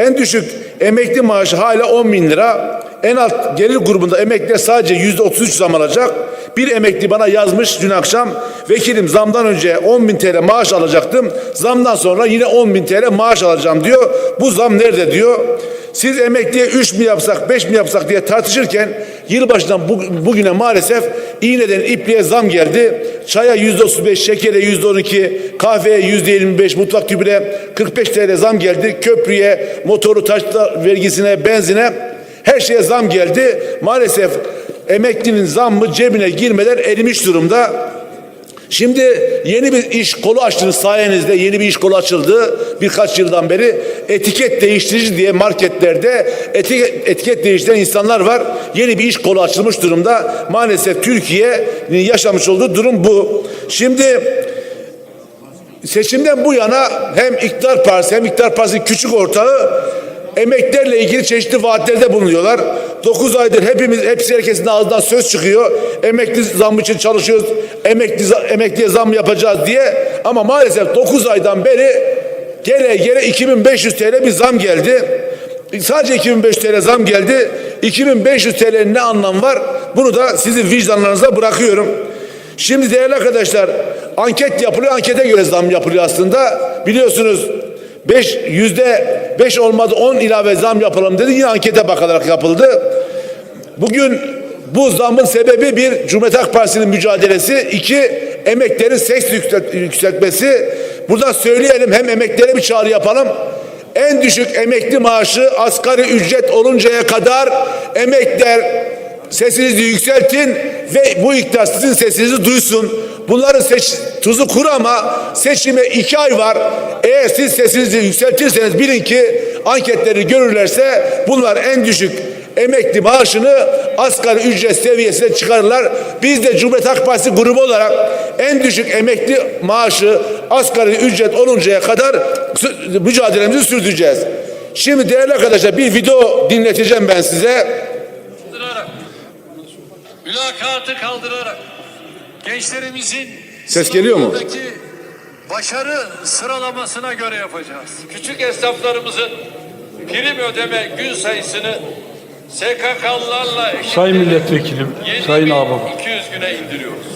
En düşük emekli maaşı hala 10 bin lira. En alt gelir grubunda emekliler sadece yüzde 33 zam alacak. Bir emekli bana yazmış dün akşam. Vekilim zamdan önce 10 bin TL maaş alacaktım. Zamdan sonra yine 10 bin TL maaş alacağım diyor. Bu zam nerede diyor. Siz emekliye 3 mi yapsak 5 mi yapsak diye tartışırken yılbaşından bu, bugüne maalesef iğneden ipliğe zam geldi. Çaya yüzde 35, şekere yüzde 12, kahveye yüzde 25, mutfak tüpüne 45 TL zam geldi. Köprüye, motoru taşla vergisine, benzine her şeye zam geldi. Maalesef emeklinin zammı cebine girmeden erimiş durumda. Şimdi yeni bir iş kolu açtınız sayenizde yeni bir iş kolu açıldı birkaç yıldan beri etiket değiştirici diye marketlerde etiket, etiket değiştiren insanlar var. Yeni bir iş kolu açılmış durumda. Maalesef Türkiye'nin yaşamış olduğu durum bu. Şimdi seçimden bu yana hem iktidar partisi hem iktidar partisi küçük ortağı emeklerle ilgili çeşitli vaatlerde bulunuyorlar. 9 aydır hepimiz hepsi herkesin ağzından söz çıkıyor. Emekli zam için çalışıyoruz. Emekli emekliye zam yapacağız diye. Ama maalesef 9 aydan beri gele gele 2500 TL bir zam geldi. Sadece 2500 TL zam geldi. 2500 TL'nin ne anlamı var? Bunu da sizin vicdanlarınıza bırakıyorum. Şimdi değerli arkadaşlar anket yapılıyor. Ankete göre zam yapılıyor aslında. Biliyorsunuz 5 yüzde 5 olmadı 10 ilave zam yapalım dedi. Yine ankete bakılarak yapıldı. Bugün bu zamın sebebi bir Cumhuriyet Halk Partisi'nin mücadelesi, iki emeklerin yükselt- yükseltmesi. Burada söyleyelim hem emeklere bir çağrı yapalım. En düşük emekli maaşı asgari ücret oluncaya kadar emekler sesinizi yükseltin ve bu iktidar sizin sesinizi duysun. Bunların seç, tuzu kuru ama seçime iki ay var. Eğer siz sesinizi yükseltirseniz bilin ki anketleri görürlerse bunlar en düşük emekli maaşını asgari ücret seviyesine çıkarırlar. Biz de Cumhuriyet Halk Partisi grubu olarak en düşük emekli maaşı asgari ücret oluncaya kadar mücadelemizi sürdüreceğiz. Şimdi değerli arkadaşlar bir video dinleteceğim ben size. kaldırarak, mülakatı kaldırarak gençlerimizin Ses geliyor mu? başarı sıralamasına göre yapacağız. Küçük esnaflarımızın prim ödeme gün sayısını SKK'lılarla Sayın Milletvekilim, Sayın Ağababa. 200 güne indiriyoruz.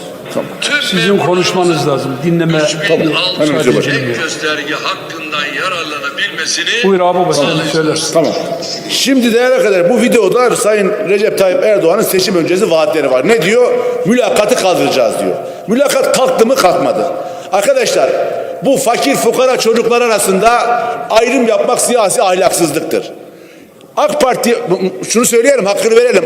Tüm Sizin konuşmanız lazım. Dinleme 3600 Hemen sadece söyle. ek dinliyor. gösterge hakkından yararlanabilmesini Buyur ağababa sen söyler. Tamam. Şimdi değerli arkadaşlar bu videoda Sayın Recep Tayyip Erdoğan'ın seçim öncesi vaatleri var. Ne diyor? Mülakatı kaldıracağız diyor. Mülakat kalktı mı kalkmadı. Arkadaşlar bu fakir fukara çocuklar arasında ayrım yapmak siyasi ahlaksızlıktır. AK Parti şunu söyleyelim hakkını verelim.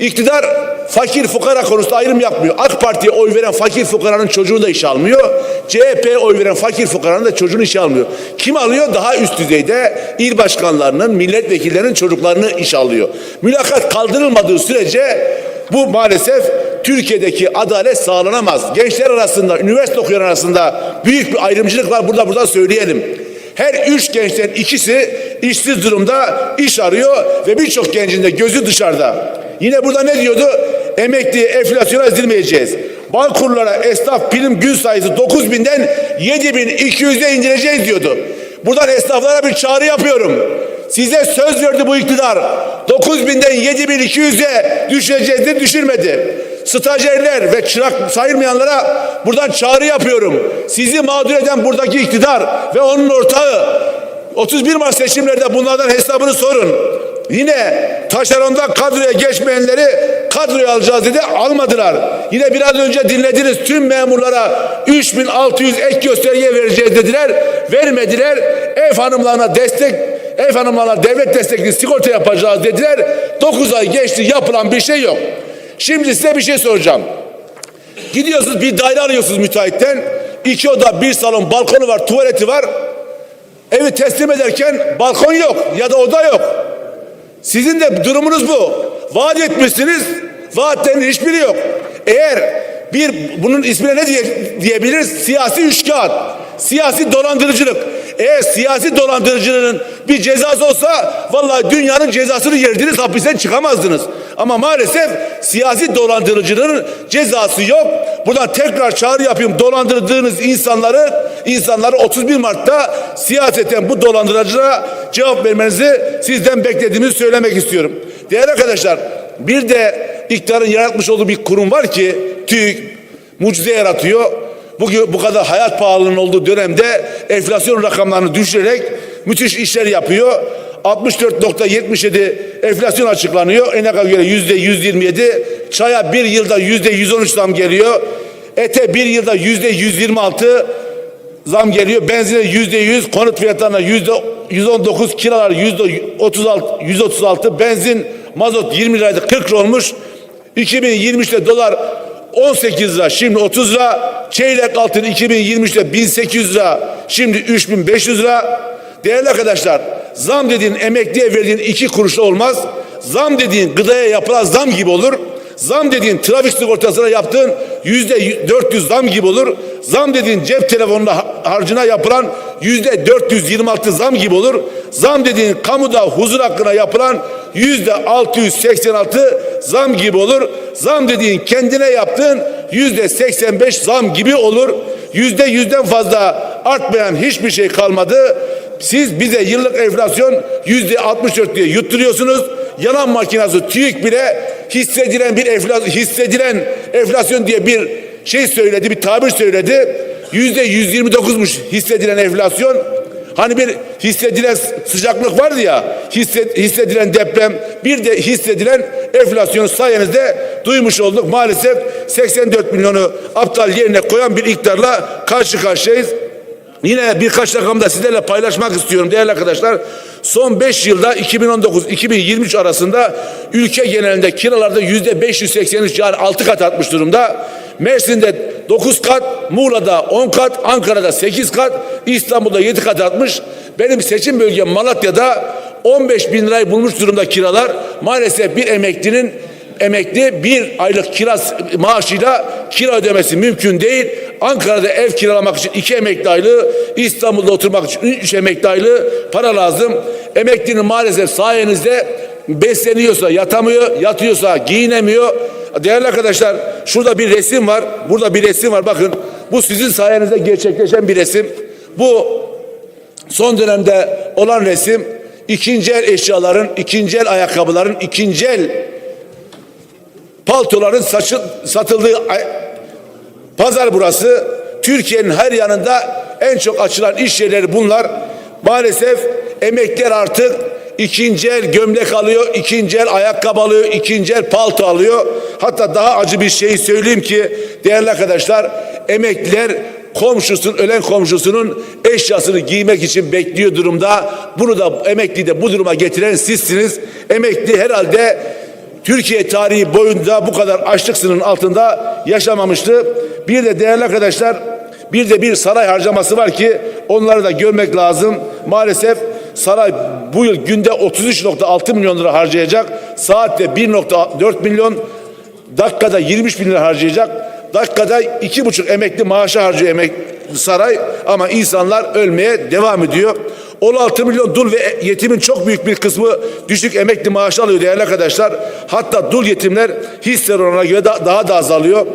İktidar fakir fukara konusunda ayrım yapmıyor. AK Parti'ye oy veren fakir fukaranın çocuğunu da işe almıyor. CHP'ye oy veren fakir fukaranın da çocuğunu işe almıyor. Kim alıyor? Daha üst düzeyde il başkanlarının, milletvekillerinin çocuklarını işe alıyor. Mülakat kaldırılmadığı sürece bu maalesef Türkiye'deki adalet sağlanamaz. Gençler arasında, üniversite okuyan arasında büyük bir ayrımcılık var. Burada buradan söyleyelim. Her üç gençten ikisi işsiz durumda iş arıyor ve birçok gencin de gözü dışarıda. Yine burada ne diyordu? Emekliye enflasyona ezilmeyeceğiz. Bankurlara esnaf prim gün sayısı 9000'den 7200'e indireceğiz diyordu. Buradan esnaflara bir çağrı yapıyorum. Size söz verdi bu iktidar. 9000'den 7200'e düşüreceğiz de düşürmedi. Stajyerler ve çırak sayılmayanlara buradan çağrı yapıyorum. Sizi mağdur eden buradaki iktidar ve onun ortağı 31 Mart seçimlerde bunlardan hesabını sorun. Yine taşerondan kadroya geçmeyenleri kadroya alacağız dedi almadılar. Yine biraz önce dinlediniz tüm memurlara 3600 ek gösterge vereceğiz dediler. Vermediler. Ev hanımlarına destek ev hanımlarına devlet destekli sigorta yapacağız dediler. 9 ay geçti yapılan bir şey yok. Şimdi size bir şey soracağım. Gidiyorsunuz bir daire arıyorsunuz müteahhitten. İki oda, bir salon, balkonu var, tuvaleti var. Evi teslim ederken balkon yok ya da oda yok. Sizin de durumunuz bu. Vaat etmişsiniz, vaatlerin hiçbiri yok. Eğer bir bunun ismine ne diye, diyebiliriz? Siyasi üçkağıt, siyasi dolandırıcılık. Eğer siyasi dolandırıcılığın bir cezası olsa vallahi dünyanın cezasını yerdiniz hapisten çıkamazdınız. Ama maalesef siyasi dolandırıcılığın cezası yok. Buradan tekrar çağrı yapıyorum. Dolandırdığınız insanları insanları 31 Mart'ta siyaseten bu dolandırıcılara cevap vermenizi sizden beklediğimizi söylemek istiyorum. Değerli arkadaşlar bir de iktidarın yaratmış olduğu bir kurum var ki TÜİK mucize yaratıyor. Bugün bu kadar hayat pahalılığının olduğu dönemde enflasyon rakamlarını düşürerek müthiş işler yapıyor. 64.77 enflasyon açıklanıyor. ENAK'a göre yüzde 127. Çaya bir yılda yüzde 113 zam geliyor. Ete bir yılda yüzde 126 zam geliyor. Benzine yüzde 100, konut fiyatlarına yüzde 119, kiralar yüzde 36, 136, benzin, mazot 20 liraydı 40 lira olmuş. 2023'te dolar 18 lira şimdi 30 lira. Çeyrek altın 2023'te 1800 lira şimdi 3500 lira. Değerli arkadaşlar zam dediğin emekliye verdiğin iki kuruşla olmaz. Zam dediğin gıdaya yapılan zam gibi olur. Zam dediğin trafik sigortasına yaptığın yüzde 400 zam gibi olur. Zam dediğin cep telefonuna ha- harcına yapılan yüzde 426 zam gibi olur. Zam dediğin kamuda huzur hakkına yapılan yüzde 686 zam gibi olur. Zam dediğin kendine yaptığın yüzde 85 zam gibi olur. Yüzde yüzden fazla artmayan hiçbir şey kalmadı. Siz bize yıllık enflasyon yüzde 64 diye yutturuyorsunuz. Yalan makinası TÜİK bile hissedilen bir enflasyon, hissedilen enflasyon diye bir şey söyledi, bir tabir söyledi. Yüzde 129'muş hissedilen enflasyon. Hani bir hissedilen sıcaklık vardı ya, hissedilen deprem, bir de hissedilen enflasyonu sayenizde duymuş olduk. Maalesef 84 milyonu aptal yerine koyan bir iktidarla karşı karşıyayız. Yine birkaç rakam da sizlerle paylaşmak istiyorum değerli arkadaşlar. Son 5 yılda 2019-2023 arasında ülke genelinde kiralarda yüzde 583 yani 6 kat artmış durumda. Mersin'de 9 kat, Muğla'da 10 kat, Ankara'da 8 kat, İstanbul'da 7 kat artmış. Benim seçim bölgem Malatya'da 15 bin lirayı bulmuş durumda kiralar. Maalesef bir emeklinin emekli bir aylık kira maaşıyla kira ödemesi mümkün değil. Ankara'da ev kiralamak için iki emekli aylığı, İstanbul'da oturmak için üç emekli aylığı para lazım. Emeklinin maalesef sayenizde besleniyorsa yatamıyor, yatıyorsa giyinemiyor. Değerli arkadaşlar şurada bir resim var. Burada bir resim var. Bakın bu sizin sayenizde gerçekleşen bir resim. Bu son dönemde olan resim ikinci el eşyaların, ikinci el ayakkabıların, ikinci el paltoların saçı, satıldığı pazar burası. Türkiye'nin her yanında en çok açılan iş yerleri bunlar. Maalesef emekliler artık ikinci el gömlek alıyor, ikinci el ayakkabı alıyor, ikinci el palto alıyor. Hatta daha acı bir şey söyleyeyim ki değerli arkadaşlar emekliler komşusunun, ölen komşusunun eşyasını giymek için bekliyor durumda. Bunu da emekli de bu duruma getiren sizsiniz. Emekli herhalde Türkiye tarihi boyunca bu kadar açlık sınırının altında yaşamamıştı. Bir de değerli arkadaşlar bir de bir saray harcaması var ki onları da görmek lazım. Maalesef saray bu yıl günde 33.6 milyon lira harcayacak. Saatte 1.4 milyon dakikada 23 bin lira harcayacak. Dakikada iki buçuk emekli maaşı harcıyor emek saray ama insanlar ölmeye devam ediyor. 16 milyon dul ve yetimin çok büyük bir kısmı düşük emekli maaşı alıyor değerli arkadaşlar. Hatta dul yetimler hisse oranına göre da- daha da azalıyor.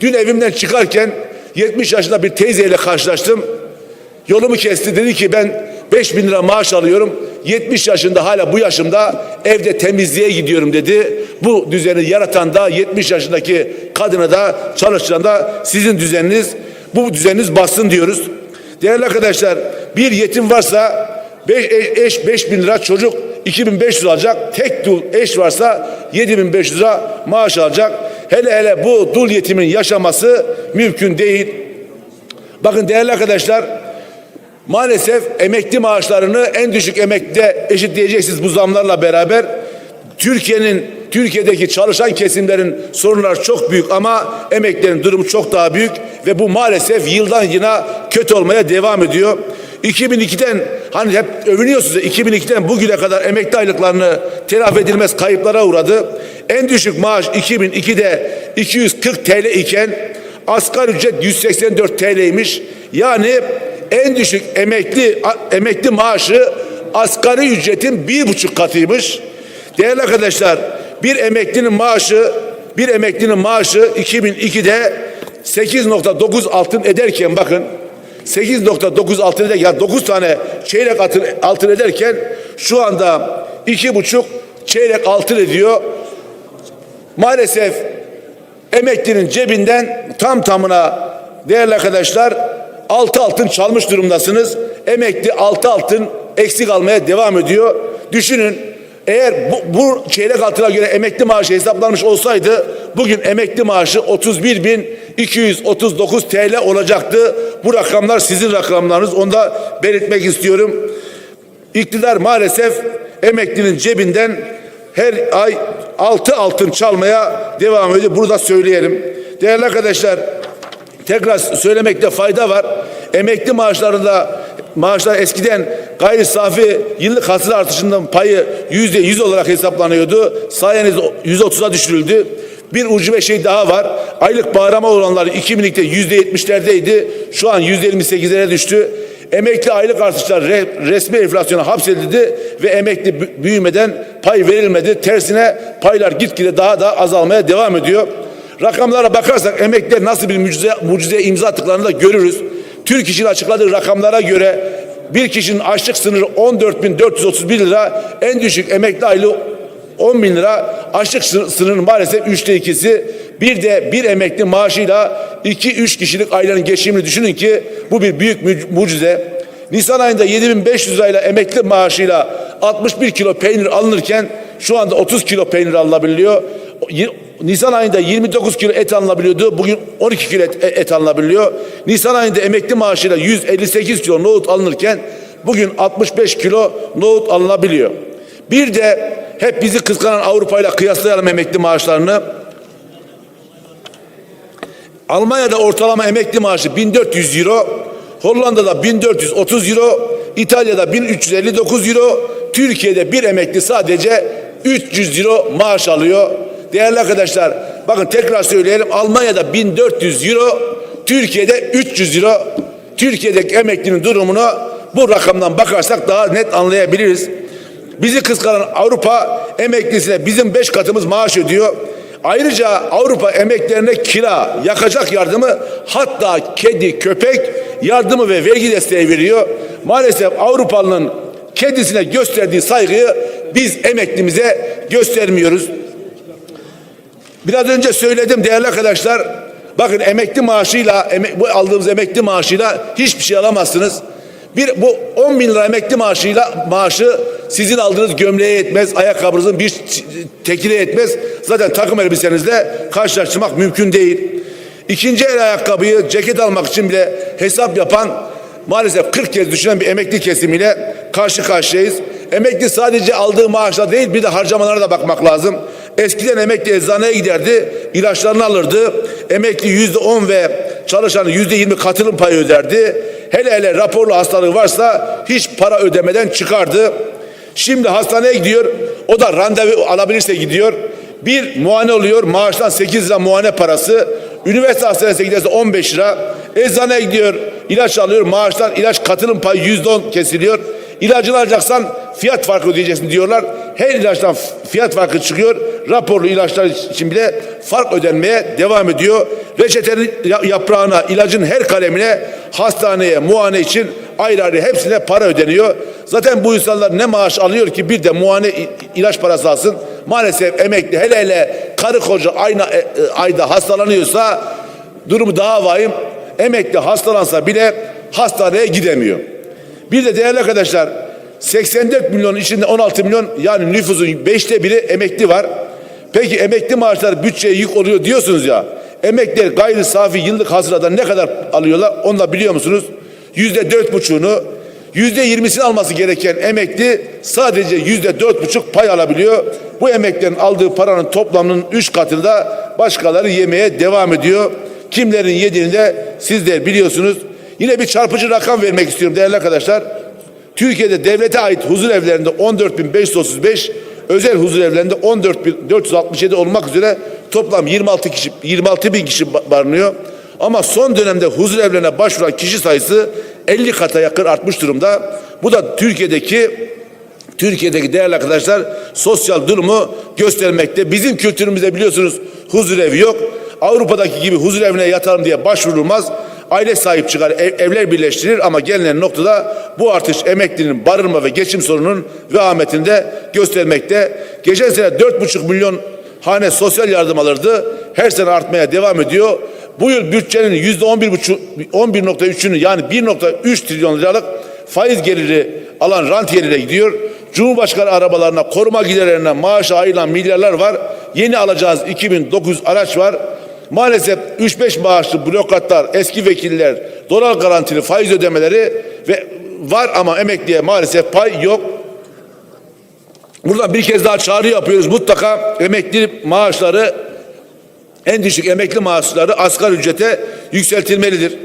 Dün evimden çıkarken 70 yaşında bir teyzeyle karşılaştım. Yolumu kesti dedi ki ben 5 bin lira maaş alıyorum. 70 yaşında hala bu yaşımda evde temizliğe gidiyorum dedi. Bu düzeni yaratan da 70 yaşındaki kadına da çalıştıran da sizin düzeniniz. Bu düzeniniz bassın diyoruz. Değerli arkadaşlar bir yetim varsa beş, eş 5 bin lira çocuk 2500 alacak. Tek dul eş varsa 7500 lira maaş alacak. Hele hele bu dul yetimin yaşaması mümkün değil. Bakın değerli arkadaşlar maalesef emekli maaşlarını en düşük emekliye eşitleyeceksiniz bu zamlarla beraber. Türkiye'nin Türkiye'deki çalışan kesimlerin sorunları çok büyük ama emeklilerin durumu çok daha büyük ve bu maalesef yıldan yıla kötü olmaya devam ediyor. 2002'den hani hep övünüyorsunuz ya, 2002'den bugüne kadar emekli aylıklarını telafi edilmez kayıplara uğradı. En düşük maaş 2002'de 240 TL iken asgari ücret 184 TL'ymiş. Yani en düşük emekli emekli maaşı asgari ücretin bir buçuk katıymış. Değerli arkadaşlar bir emeklinin maaşı bir emeklinin maaşı 2002'de 8.9 altın ederken bakın 8.9 altın eder ya 9 tane çeyrek altın, altın ederken şu anda iki buçuk çeyrek altın ediyor. Maalesef emeklinin cebinden tam tamına değerli arkadaşlar altı altın çalmış durumdasınız. Emekli altı altın eksik almaya devam ediyor. Düşünün eğer bu, bu çeyrek altına göre emekli maaşı hesaplanmış olsaydı bugün emekli maaşı 31.239 TL olacaktı. Bu rakamlar sizin rakamlarınız. Onu da belirtmek istiyorum. İktidar maalesef emeklinin cebinden her ay altı altın çalmaya devam ediyor. Burada söyleyelim. Değerli arkadaşlar tekrar söylemekte fayda var. Emekli maaşlarında maaşlar eskiden gayri safi yıllık hasıl artışından payı yüzde yüz olarak hesaplanıyordu. Sayenizde yüzde otuza düşürüldü. Bir ucube şey daha var. Aylık bağrama oranları 2000'likte yüzde yetmişlerdeydi. Şu an yüzde yirmi sekizlere düştü. Emekli aylık artışlar re- resmi enflasyona hapsedildi ve emekli bü- büyümeden pay verilmedi. Tersine paylar gitgide daha da azalmaya devam ediyor. Rakamlara bakarsak emekliler nasıl bir mucize, mucize imza attıklarını da görürüz. Türk İş'in açıkladığı rakamlara göre bir kişinin açlık sınırı 14.431 lira, en düşük emekli aylığı 10 bin lira açlık sınır- sınırının maalesef üçte ikisi. Bir de bir emekli maaşıyla iki üç kişilik ailenin geçimini düşünün ki bu bir büyük mucize. Nisan ayında 7500 lirayla emekli maaşıyla 61 kilo peynir alınırken şu anda 30 kilo peynir alınabiliyor. Nisan ayında 29 kilo et alınabiliyordu. Bugün 12 kilo et, et alınabiliyor. Nisan ayında emekli maaşıyla 158 kilo nohut alınırken bugün 65 kilo nohut alınabiliyor. Bir de hep bizi kıskanan Avrupa ile kıyaslayalım emekli maaşlarını. Almanya'da ortalama emekli maaşı 1400 euro, Hollanda'da 1430 euro, İtalya'da 1359 euro, Türkiye'de bir emekli sadece 300 euro maaş alıyor. Değerli arkadaşlar bakın tekrar söyleyelim Almanya'da 1400 euro, Türkiye'de 300 euro. Türkiye'deki emeklinin durumunu bu rakamdan bakarsak daha net anlayabiliriz. Bizi kıskanan Avrupa emeklisine bizim beş katımız maaş ödüyor. Ayrıca Avrupa emeklerine kira, yakacak yardımı hatta kedi, köpek yardımı ve vergi desteği veriyor. Maalesef Avrupalının kedisine gösterdiği saygıyı biz emeklimize göstermiyoruz. Biraz önce söyledim değerli arkadaşlar. Bakın emekli maaşıyla bu aldığımız emekli maaşıyla hiçbir şey alamazsınız. Bir bu 10 bin lira emekli maaşıyla maaşı sizin aldığınız gömleğe yetmez, ayakkabınızın bir tekile yetmez. Zaten takım elbisenizle karşılaştırmak mümkün değil. İkinci el ayakkabıyı, ceket almak için bile hesap yapan maalesef 40 kez düşünen bir emekli kesimiyle karşı karşıyayız. Emekli sadece aldığı maaşla değil bir de harcamalara da bakmak lazım. Eskiden emekli eczaneye giderdi, ilaçlarını alırdı. Emekli yüzde on ve çalışanı yüzde yirmi katılım payı öderdi. Hele hele raporlu hastalığı varsa hiç para ödemeden çıkardı. Şimdi hastaneye gidiyor, o da randevu alabilirse gidiyor. Bir muayene oluyor, maaştan 8 lira muayene parası. Üniversite hastanesine giderse 15 lira. Eczaneye gidiyor, ilaç alıyor, maaştan ilaç katılım payı %10 kesiliyor. İlacını alacaksan fiyat farkı ödeyeceksin diyorlar. Her ilaçtan fiyat farkı çıkıyor. Raporlu ilaçlar için bile fark ödenmeye devam ediyor. Reçetenin ya- yaprağına, ilacın her kalemine, hastaneye, muayene için ayrı ayrı hepsine para ödeniyor. Zaten bu insanlar ne maaş alıyor ki bir de muayene ilaç parası alsın. Maalesef emekli hele hele karı koca aynı e, e, ayda hastalanıyorsa durumu daha vahim. Emekli hastalansa bile hastaneye gidemiyor. Bir de değerli arkadaşlar 84 milyon içinde 16 milyon yani nüfusun beşte biri emekli var. Peki emekli maaşları bütçeye yük oluyor diyorsunuz ya. Emekliler gayri safi yıllık hasıladan ne kadar alıyorlar onu da biliyor musunuz? Yüzde dört buçuğunu yüzde yirmisini alması gereken emekli sadece yüzde dört buçuk pay alabiliyor. Bu emeklilerin aldığı paranın toplamının üç katını da başkaları yemeye devam ediyor. Kimlerin yediğini de sizler biliyorsunuz. Yine bir çarpıcı rakam vermek istiyorum değerli arkadaşlar. Türkiye'de devlete ait huzur evlerinde 14.535, özel huzur evlerinde 14.467 olmak üzere toplam 26 kişi 26 bin kişi ba- barınıyor. Ama son dönemde huzur evlerine başvuran kişi sayısı 50 kata yakın artmış durumda. Bu da Türkiye'deki Türkiye'deki değerli arkadaşlar sosyal durumu göstermekte. Bizim kültürümüzde biliyorsunuz huzur evi yok. Avrupa'daki gibi huzur evine yatalım diye başvurulmaz. Aile sahip çıkar, ev- evler birleştirir ama gelinen noktada bu artış emeklinin barınma ve geçim sorunun vehametinde göstermekte. Geçen sene 4,5 milyon hane sosyal yardım alırdı. Her sene artmaya devam ediyor. Bu yıl bütçenin yüzde 11,5 11.3'ünü yani 1.3 trilyon liralık faiz geliri alan rantiyelere gidiyor. Cumhurbaşkanı arabalarına, koruma giderlerine maaşa ayrılan milyarlar var. Yeni alacağız 2009 araç var. Maalesef 3-5 maaşlı bürokratlar, eski vekiller, dolar garantili faiz ödemeleri ve var ama emekliye maalesef pay yok. Buradan bir kez daha çağrı yapıyoruz. Mutlaka emekli maaşları en düşük emekli maaşları asgari ücrete yükseltilmelidir.